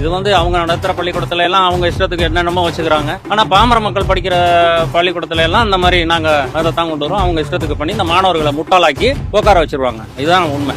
இது வந்து அவங்க நடத்துகிற பள்ளிக்கூடத்துல எல்லாம் அவங்க இஷ்டத்துக்கு என்னென்னமோ வச்சுக்கிறாங்க. ஆனால் பாமர மக்கள் படிக்கிற பள்ளிக்கூடத்துல எல்லாம் இந்த மாதிரி நாங்கள் அதை தான் கொண்டு வரோம். அவங்க இஷ்டத்துக்கு பண்ணி இந்த மாணவர்களை முட்டாளாக்கி உட்கார வச்சிருவாங்க. இதுதான் உண்மை.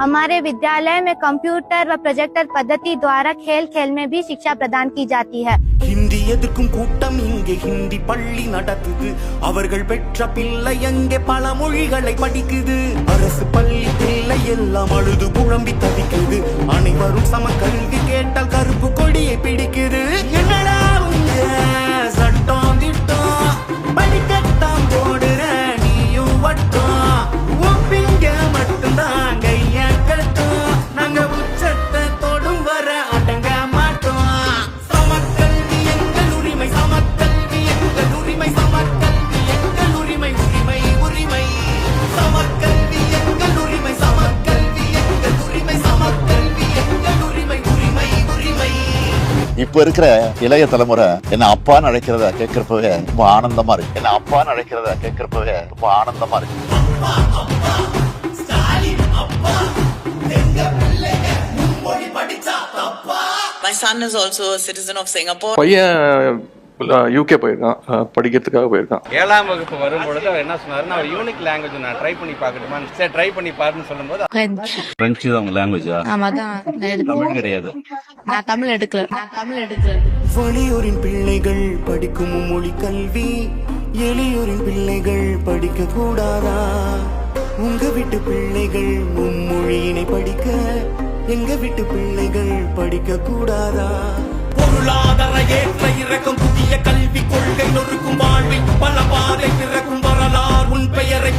हमारे विद्यालय में कंप्यूटर व प्रोजेक्टर पद्धति द्वारा खेल खेल में भी शिक्षा प्रदान की जाती है ஹிந்தி எதிர்க்கும் கூட்டம் இங்கே ஹிந்தி பள்ளி நடத்துது அவர்கள் பெற்ற பிள்ளை எங்கே பல மொழிகளை படிக்குது அரசு பள்ளி பிள்ளை எல்லாம் அழுது குழம்பி தவிக்குது அனைவரும் சம கல்வி கேட்டால் கருப்பு கொடியை பிடிக்குது இப்ப இருக்கிற இளைய தலைமுறை என்ன அப்பான்னு அழைக்கிறத கேட்கிறப்பவே ரொம்ப ஆனந்தமா இருக்கு என்ன அப்பான்னு அழைக்கிறத கேட்கிறப்பவே ரொம்ப ஆனந்தமா இருக்கு My son is also a citizen of Singapore. பையன் யூகே போயிருக்கான். அஹ் படிக்கிறதுக்காக போயிருக்கான். ஏழாம் வகுப்பு வரும்பொழுது அவர் என்ன சொன்னாருன்னா அவர் யூனிக் லாங்குவேஜ் நான் ட்ரை பண்ணி பார்க்கட்டுமா? சரி ட்ரை பண்ணி பாருன்னு சொல்லும்போது பிரெஞ்சு தான் உங்க லாங்குவேஜா ஆமா தான் தமிழ் கிடையாது. நான் தமிழ் எடுக்கல. நான் தமிழ் எடுக்கல. வெளியூரின் பிள்ளைகள் படிக்கும் மும்மொழி கல்வி எளியூரின் பிள்ளைகள் படிக்க கூடாதா? உங்க வீட்டு பிள்ளைகள் மும்மொழியினை படிக்க எங்க வீட்டு பிள்ளைகள் படிக்க கூடாதா? பொருளாதார ஏற்ற இறக்கம் புதிய கல்வி கொள்கை நொறுக்கும் வாழ்வை பல பாதை பிறக்கும் வரலாறு உன் பெயரை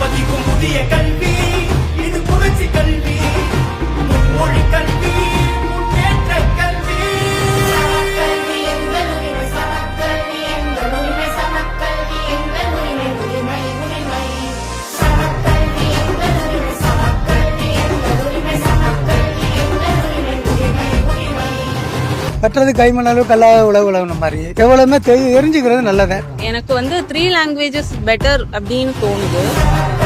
கட்டுறது கைமண் அளவு கல்லாத உழவு உழவுன மாதிரி. எவ்வளவுமே தெரிஞ்சுக்கிறது நல்லது. எனக்கு வந்து த்ரீ லாங்குவேஜஸ் பெட்டர் அப்படின்னு தோணுது.